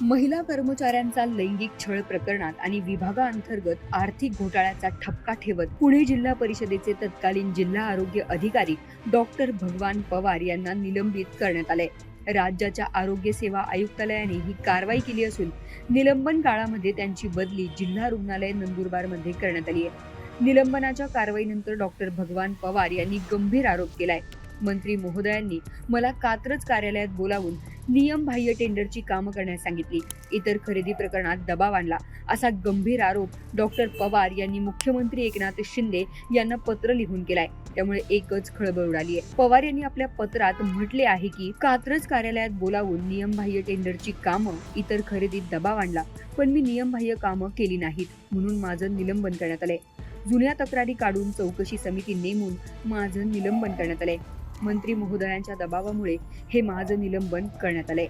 महिला कर्मचाऱ्यांचा लैंगिक छळ प्रकरणात आणि विभागाअंतर्गत आर्थिक घोटाळ्याचा ठपका ठेवत पुणे जिल्हा परिषदेचे तत्कालीन जिल्हा आरोग्य अधिकारी डॉक्टर भगवान पवार यांना निलंबित करण्यात आले राज्याच्या आरोग्य सेवा आयुक्तालयाने ही कारवाई केली असून निलंबन काळामध्ये त्यांची बदली जिल्हा रुग्णालय नंदुरबारमध्ये करण्यात आली आहे. निलंबनाच्या कारवाईनंतर डॉक्टर भगवान पवार यांनी गंभीर आरोप केलाय. मंत्री महोदयांनी मला कात्रज कार्यालयात बोलावून नियमबाह्य टेंडरची कामं करण्यास सांगितली. इतर खरेदी प्रकरणात दबाव आणला. असा गंभीर आरोप डॉक्टर पवार यांनी मुख्यमंत्री एकनाथ शिंदे यांना पत्र लिहून केलाय. त्यामुळे एकच खळबळ उडाली आहे पवार यांनी आपल्या पत्रात म्हटले आहे की कात्रज कार्यालयात बोलावून नियमबाह्य टेंडरची कामं इतर खरेदीत दबाव आणला. पण मी नियमबाह्य कामं केली नाहीत म्हणून माझं निलंबन करण्यात आलंय. जुन्या तक्रारी काढून चौकशी समिती नेमून माझं निलंबन करण्यात आलंय. मंत्री महोदयांच्या दबावामुळे हे माझं निलंबन करण्यात आले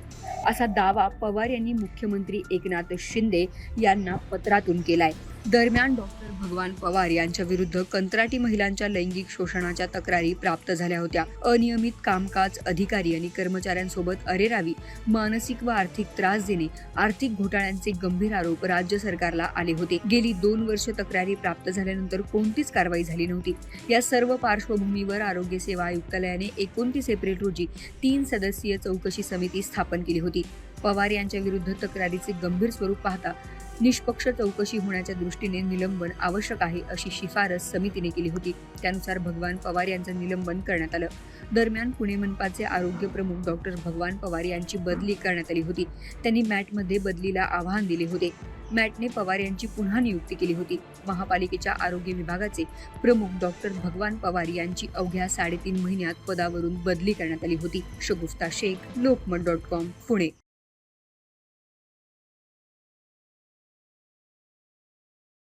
असा दावा पवार यांनी मुख्यमंत्री एकनाथ शिंदे यांना पत्रातून केलाय. दरम्यान डॉक्टर भगवान पवार यांच्या विरुद्ध कंत्राटी महिलांच्या लैंगिक शोषणाच्या तक्रारी प्राप्त झाल्या होत्या. अनियमित कामकाज अधिकारी आणि कर्मचाऱ्यांसोबत अरेरावी मानसिक व आर्थिक त्रास देणे आर्थिक घोटाळ्यांचे गंभीर आरोप राज्य सरकारला आले होते. गेली दोन वर्ष तक्रारी प्राप्त झाल्यानंतर कोणतीच कारवाई झाली नव्हती. या सर्व पार्श्वभूमीवर आरोग्य सेवा आयुक्तालयाने एकोणतीस एप्रिल रोजी तीन सदस्यीय चौकशी समिती स्थापन केली होती. पवार यांच्या विरुद्ध तक्रारीचे गंभीर स्वरूप पाहता निष्पक्ष चौकशी होण्याच्या दृष्टीने निलंबन आवश्यक आहे अशी शिफारस समितीने केली होती. त्यानुसार भगवान पवार यांचं निलंबन करण्यात आलं. दरम्यान पुणे मनपाचे आरोग्य प्रमुख डॉक्टर भगवान पवार यांची बदली करण्यात आली होती. त्यांनी मॅटमध्ये बदलीला आव्हान दिले होते. मॅटने पवार यांची पुन्हा नियुक्ती केली होती. महापालिकेच्या आरोग्य विभागाचे प्रमुख डॉक्टर भगवान पवार यांची अवघ्या साडेतीन महिन्यात पदावरून बदली करण्यात आली होती. Shagufta Shaikh Lokmat dot com Pune.